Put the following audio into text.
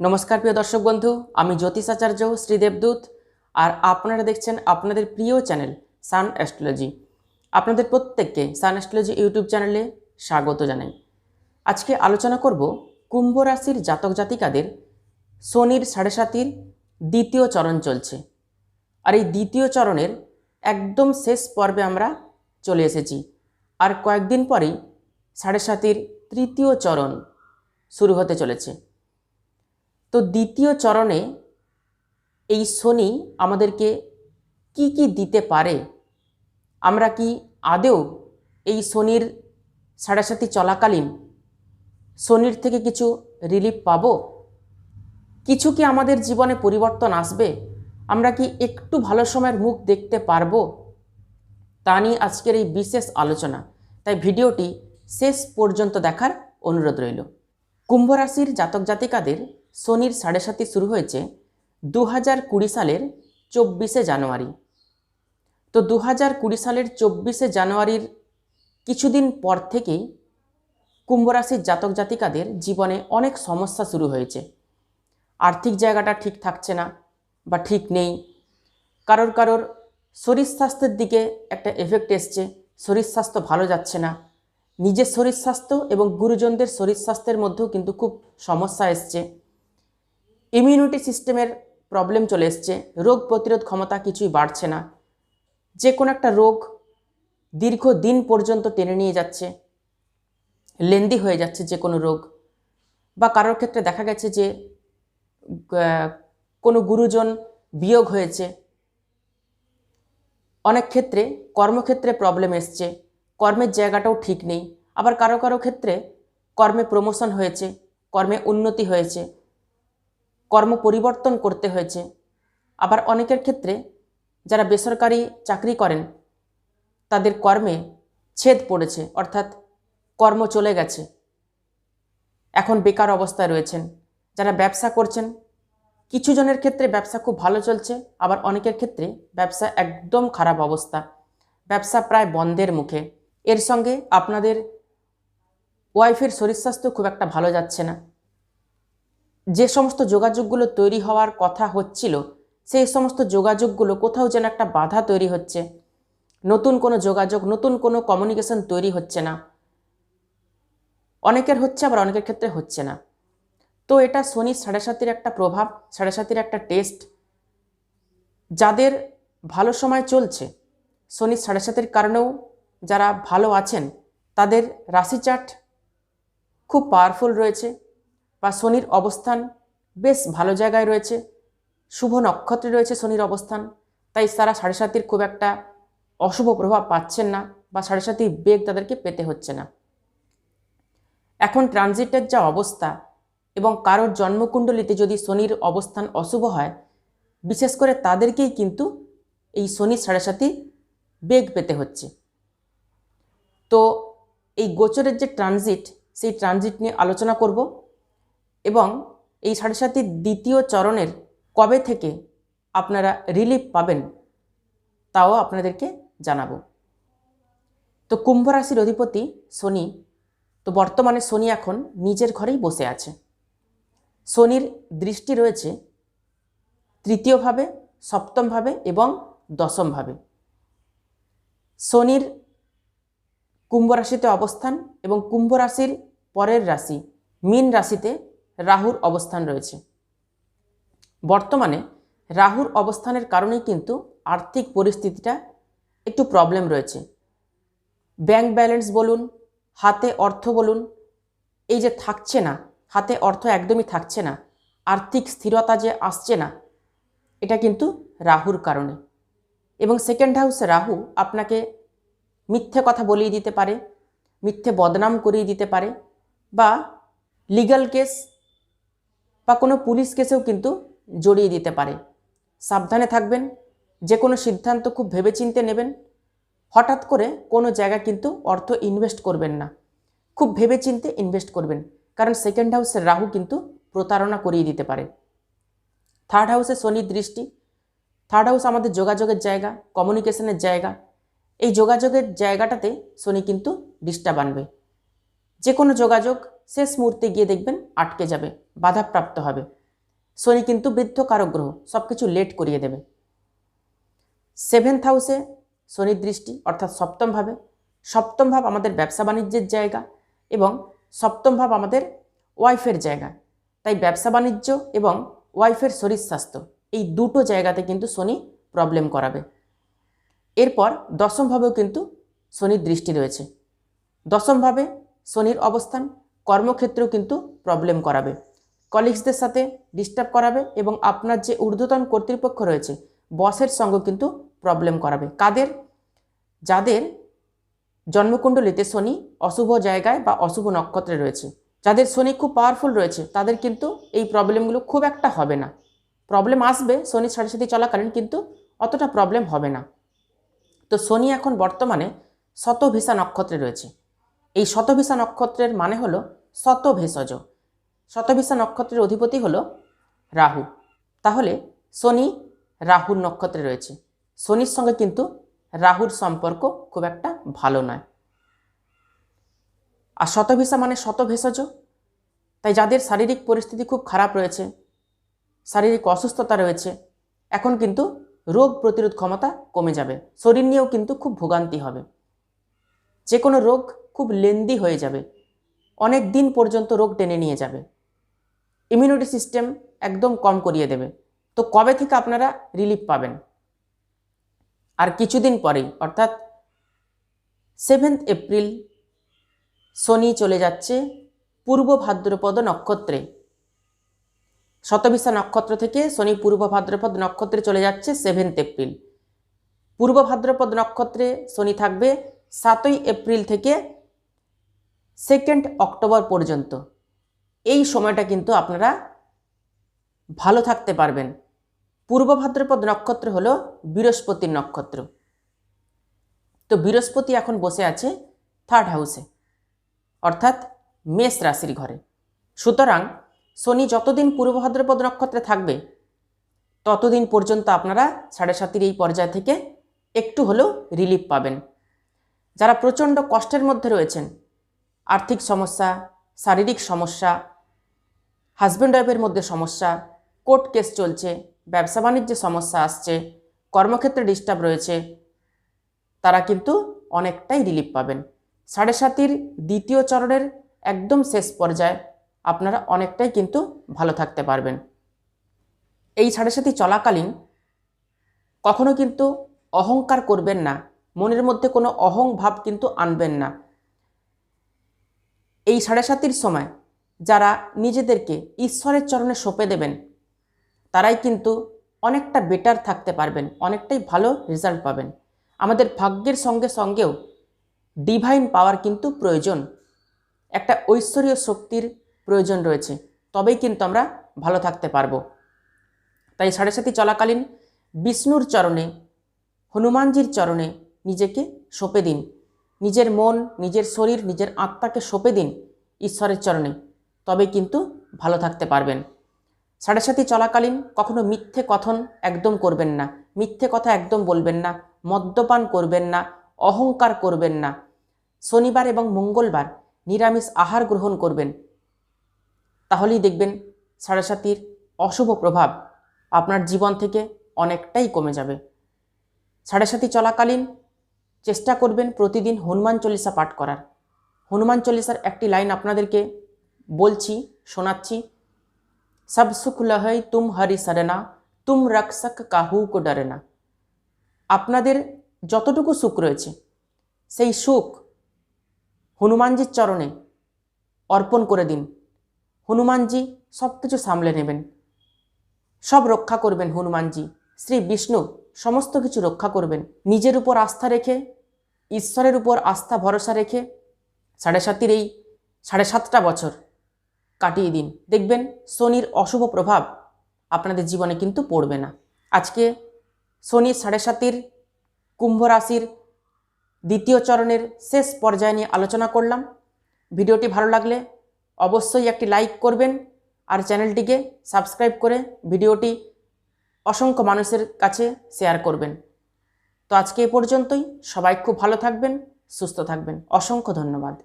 নমস্কার প্রিয় দর্শক বন্ধু, আমি জ্যোতিষ আচার্য শ্রীদেবদূত আর আপনারা দেখছেন আপনাদের প্রিয় চ্যানেল সান অ্যাস্ট্রোলজি। আপনাদের প্রত্যেককে সান অ্যাস্ট্রোলজি ইউটিউব চ্যানেলে স্বাগত জানাই। আজকে আলোচনা করব কুম্ভ রাশির জাতক জাতিকাদের শনির সাড়ে সাতির দ্বিতীয় চরণ চলছে। আর এই দ্বিতীয় চরণের একদম শেষ পর্বে আমরা চলে এসেছি। আর কয়েকদিন পরেই সাড়ে সাতির তৃতীয় চরণ শুরু হতে চলেছে। তো দ্বিতীয় চরণে এই শনি আমাদেরকে কি কি দিতে পারে? আমরা কি আদেও এই শনির সাড়ে সাতি চলাকালীন শনির থেকে কিছু রিলিফ পাব? কিছু কি আমাদের জীবনে পরিবর্তন আসবে? আমরা কি একটু ভালো সময়ের মুখ দেখতে পারব? তা নিয়ে আজকের এই বিশেষ আলোচনা। তাই ভিডিওটি শেষ পর্যন্ত দেখার অনুরোধ রইল। কুম্ভ রাশির জাতক জাতিকাদের শনির সাড়ে সাতি শুরু হয়েছে দু হাজার কুড়ি সালের চব্বিশে জানুয়ারি। তো দু হাজার কুড়ি সালের চব্বিশে জানুয়ারির কিছুদিন পর থেকেই কুম্ভ রাশির জাতক জাতিকাদের জীবনে অনেক সমস্যা শুরু হয়েছে। আর্থিক জায়গাটা ঠিক থাকছে না বা ঠিক নেই। কারোর কারোর শরীর স্বাস্থ্যের দিকে একটা এফেক্ট এসছে, শরীর স্বাস্থ্য ভালো যাচ্ছে না। নিজের শরীর স্বাস্থ্য এবং গুরুজনদের শরীর স্বাস্থ্যের মধ্যেও কিন্তু খুব সমস্যা এসছে। ইমিউনিটি সিস্টেমের প্রবলেম চলে এসছে। রোগ প্রতিরোধ ক্ষমতা কিছুই বাড়ছে না। যে কোনো একটা রোগ দীর্ঘ দিন পর্যন্ত টেনে নিয়ে যাচ্ছে, লেন্দি হয়ে যাচ্ছে যে কোনো রোগ। বা কারোর ক্ষেত্রে দেখা গেছে যে কোনো গুরুজন বিয়োগ হয়েছে। অনেক ক্ষেত্রে কর্মক্ষেত্রে প্রবলেম এসছে। কর্মের জায়গাটাও ঠিক নেই। আবার কারও কারও ক্ষেত্রে কর্মে প্রমোশন হয়েছে, কর্মে উন্নতি হয়েছে। কর্ম পরিবর্তন করতে হয়েছে। আবার অনেকের ক্ষেত্রে যারা বেসরকারি চাকরি করেন, তাদের কর্মে ছেদ পড়েছে, অর্থাৎ কর্ম চলে গেছে। এখন বেকার অবস্থায় রয়েছেন। যারা ব্যবসা করছেন, কিছু জনের ক্ষেত্রে ব্যবসা খুব ভালো চলছে, আবার অনেকের ক্ষেত্রে ব্যবসা একদম খারাপ অবস্থা। ব্যবসা প্রায় বন্ধের মুখে। এর সঙ্গে আপনাদের ওয়াইফের শরীর স্বাস্থ্য খুব একটা ভালো যাচ্ছে না। যে সমস্ত যোগাযোগগুলো তৈরি হওয়ার কথা হচ্ছিল, সেই সমস্ত যোগাযোগগুলো কোথাও যেন একটা বাধা তৈরি হচ্ছে। নতুন কোনো যোগাযোগ, নতুন কোনো কমিউনিকেশন তৈরি হচ্ছে না। অনেকের হচ্ছে, আবার অনেকের ক্ষেত্রে হচ্ছে না। তো এটা শনি সাড়ে সাতির একটা প্রভাব, সাড়ে সাতির একটা টেস্ট যাদের ভালো সময় চলছে। শনি সাড়ে সাতির কারণেও যারা ভালো আছেন, তাদের রাশি খুব পাওয়ারফুল রয়েছে। বা শনির অবস্থান বেশ ভালো জায়গায় রয়েছে। শুভ নক্ষত্রে রয়েছে শনির অবস্থান। তাই তারা সাড়ে সাতির খুব একটা অশুভ প্রভাব পাচ্ছেন না বা সাড়ে সাতির বেগ তাদেরকে পেতে হচ্ছে না। এখন ট্রানজিটের যা অবস্থা এবং কারোর জন্মকুণ্ডলিতে যদি শনির অবস্থান অশুভ হয়, বিশেষ করে তাদেরকেই কিন্তু এই শনির সাড়ে সাতি বেগ পেতে হচ্ছে। তো এই গোচরের যে ট্রানজিট, সেই ট্রানজিট নিয়ে আলোচনা করব। এবং এই সাড়ে সাতির দ্বিতীয় চরণের কবে থেকে আপনারা রিলিফ পাবেন, তাও আপনাদেরকে জানাব। তো কুম্ভ রাশির অধিপতি শনি, তো বর্তমানে শনি এখন নিজের ঘরেই বসে আছে। শনির দৃষ্টি রয়েছে তৃতীয়ভাবে, সপ্তমভাবে এবং দশমভাবে। শনির কুম্ভ রাশিতে অবস্থান এবং কুম্ভ রাশির পরের রাশি, মীন রাশিতে রাহুর অবস্থান রয়েছে। বর্তমানে রাহুর অবস্থানের কারণেই কিন্তু আর্থিক পরিস্থিতিটা একটু প্রবলেম রয়েছে। ব্যাংক ব্যালেন্স বলুন, হাতে অর্থ বলুন, এই যে থাকছে না, হাতে অর্থ একদমই থাকছে না, আর্থিক স্থিরতা যে আসছে না, এটা কিন্তু রাহুর কারণে। এবং সেকেন্ড হাউসে রাহু আপনাকে মিথ্যে কথা বলিয়ে দিতে পারে, মিথ্যে বদনাম করিয়ে দিতে পারে বা লিগ্যাল কেস বা কোনো পুলিশ কেসেও কিন্তু জড়িয়ে দিতে পারে। সাবধানে থাকবেন যে কোনো সিদ্ধান্ত খুব ভেবেচিন্তে নেবেন। হঠাৎ করে কোনো জায়গা কিন্তু অর্থ ইনভেস্ট করবেন না। খুব ভেবেচিন্তে ইনভেস্ট করবেন, কারণ সেকেন্ড হাউসের রাহু কিন্তু প্রতারণা করিয়ে দিতে পারে। থার্ড হাউসে শনির দৃষ্টি। থার্ড হাউস আমাদের যোগাযোগের জায়গা, কমিউনিকেশনের জায়গা। এই যোগাযোগের জায়গাটাতে শনি কিন্তু ডিস্টার্ব আনবে যে কোনো যোগাযোগ শেষ মুহূর্তে গিয়ে দেখবেন আটকে যাবে, বাধাপ্রাপ্ত হবে। শনি কিন্তু বৃদ্ধ কারক গ্রহ সব কিছু লেট করিয়ে দেবে। সেভেন্থ হাউসে শনির দৃষ্টি, অর্থাৎ সপ্তম ভাবে। সপ্তম ভাব আমাদের ব্যবসা বাণিজ্যের জায়গা এবং সপ্তম ভাব আমাদের ওয়াইফের জায়গা। তাই ব্যবসা বাণিজ্য এবং ওয়াইফের শরীর স্বাস্থ্য, এই দুটো জায়গাতে কিন্তু শনি প্রবলেম করাবে। এরপর দশমভাবেও কিন্তু শনির দৃষ্টি রয়েছে। দশমভাবে শনির অবস্থান কর্মক্ষেত্রেও কিন্তু প্রবলেম করাবে। কলিগসদের সাথে ডিস্টার্ব করাবে এবং আপনার যে ঊর্ধ্বতন কর্তৃপক্ষ রয়েছে বসের সঙ্গে কিন্তু প্রবলেম করাবে। কাদের? যাদের জন্মকুণ্ডলিতে শনি অশুভ জায়গায় বা অশুভ নক্ষত্রে রয়েছে, যাদের শনি খুব পাওয়ারফুল রয়েছে, তাদের কিন্তু এই প্রবলেমগুলো খুব একটা হবে না। প্রবলেম আসবে শনি সাড়ে সাথে চলাকালীন কিন্তু অতটা প্রবলেম হবে না। তো শনি এখন বর্তমানে শতভিসা নক্ষত্রে রয়েছে। এই শতভিসা নক্ষত্রের মানে হলো শত ভেষজ শতভিসা নক্ষত্রের অধিপতি হলো রাহু। তাহলে শনি রাহুর নক্ষত্রে রয়েছে। শনির সঙ্গে কিন্তু রাহুর সম্পর্ক খুব একটা ভালো নয়। আর শতভিসা মানে শত ভেষজ তাই যাদের শারীরিক পরিস্থিতি খুব খারাপ রয়েছে, শারীরিক অসুস্থতা রয়েছে, এখন কিন্তু রোগ প্রতিরোধ ক্ষমতা কমে যাবে। শরীর নিয়েও কিন্তু খুব ভোগান্তি হবে। যে কোনো রোগ খুব লেন্দি হয়ে যাবে। অনেক দিন পর্যন্ত রোগ টেনে নিয়ে যাবে। ইমিউনিটি সিস্টেম একদম কম করিয়ে দেবে। তো কবে থেকে আপনারা রিলিফ পাবেন? আর কিছুদিন পরেই, অর্থাৎ সেভেন্থ এপ্রিল শনি চলে যাচ্ছে পূর্ব ভাদ্রপদ নক্ষত্রে। শতবিশা নক্ষত্র থেকে শনি পূর্ব ভাদ্রপদ নক্ষত্রে চলে যাচ্ছে সেভেন্থ এপ্রিল পূর্ব ভাদ্রপদ নক্ষত্রে শনি থাকবে সাতই এপ্রিল থেকে সেকেন্ড অক্টোবর পর্যন্ত। এই সময়টা কিন্তু আপনারা ভালো থাকতে পারবেন। পূর্ব ভাদ্রপদ নক্ষত্র হলো বৃহস্পতির নক্ষত্র। তো বৃহস্পতি এখন বসে আছে থার্ড হাউসে অর্থাৎ মেষ রাশির ঘরে। সুতরাং শনি যতদিন পূর্ব ভাদ্রপদ নক্ষত্রে থাকবে, ততদিন পর্যন্ত আপনারা সাড়ে সাতির এই পর্যায় থেকে একটু হলেও রিলিফ পাবেন। যারা প্রচণ্ড কষ্টের মধ্যে রয়েছেন আর্থিক সমস্যা, শারীরিক সমস্যা হাজব্যান্ড ওয়াইফের মধ্যে সমস্যা কোর্ট কেস চলছে, ব্যবসা বাণিজ্যে সমস্যা আসছে, কর্মক্ষেত্রে ডিস্টার্ব রয়েছে, তারা কিন্তু অনেকটাই রিলিফ পাবেন। সাড়ে সাতির দ্বিতীয় চরণের একদম শেষ পর্যায়ে আপনারা অনেকটাই কিন্তু ভালো থাকতে পারবেন। এই সাড়ে সাতি চলাকালীন কখনো কিন্তু অহংকার করবেন না, মনের মধ্যে কোনো অহং ভাব কিন্তু আনবেন না। এই সাড়ে সাতির সময় যারা নিজেদেরকে ঈশ্বরের চরণে সঁপে দেবেন, তারাই কিন্তু অনেকটা বেটার থাকতে পারবেন, অনেকটাই ভালো রেজাল্ট পাবেন। আমাদের ভাগ্যের সঙ্গে সঙ্গেও ডিভাইন পাওয়ার কিন্তু প্রয়োজন। একটা ঐশ্বরীয় শক্তির প্রয়োজন রয়েছে, তবেই কিন্তু আমরা ভালো থাকতে পারব। তাই সাড়ে সাথী চলাকালীন বিষ্ণুর চরণে, হনুমানজির চরণে নিজেকে সঁপে দিন। নিজের মন, নিজের শরীর, নিজের আত্মাকে সঁপে দিন ঈশ্বরের চরণে। তবে কিন্তু ভালো থাকতে পারবেন। সাড়ে চলাকালীন কখনো মিথ্যে কথন একদম করবেন না। মিথ্যে কথা একদম বলবেন না। মদ্যপান করবেন না। অহংকার করবেন না। শনিবার এবং মঙ্গলবার নিরামিষ আহার গ্রহণ করবেন। তাহলেই দেখবেন সাড়ে সাতির অশুভ প্রভাব আপনার জীবন থেকে অনেকটাই কমে যাবে। সাড়ে সাতি চলাকালীন চেষ্টা করবেন প্রতিদিন হনুমান চল্লিশা পাঠ করার। হনুমান চল্লিশার একটি লাইন আপনাদেরকে বলছি, শোনাচ্ছি। সব সুখ লহই তুম হরি সরনা তুম রক্ষক কাহু কো ডরেনা আপনাদের যতটুকু সুখ রয়েছে, সেই সুখ হনুমানজির চরণে অর্পণ করে দিন। হনুমানজি সব কিছু সামলে নেবেন। সব রক্ষা করবেন হনুমানজি। শ্রী বিষ্ণু সমস্ত কিছু রক্ষা করবেন। নিজের উপর আস্থা রেখে ঈশ্বরের উপর আস্থা, ভরসা রেখে সাড়ে সাতির এই সাড়ে সাতটা বছর কাটিয়ে দিন। দেখবেন শনির অশুভ প্রভাব আপনাদের জীবনে কিন্তু পড়বে না। আজকে শনির সাড়ে সাতির কুম্ভ রাশির দ্বিতীয় চরণের শেষ পর্যায়ে নিয়ে আলোচনা করলাম। ভিডিওটি ভালো লাগলে অবশ্যই একটি লাইক করবেন আর চ্যানেলটিকে সাবস্ক্রাইব করে ভিডিওটি অসংখ্য মানুষের কাছে শেয়ার করবেন। তো আজকে এ পর্যন্তই। সবাই খুব ভালো থাকবেন সুস্থ থাকবেন। অসংখ্য ধন্যবাদ।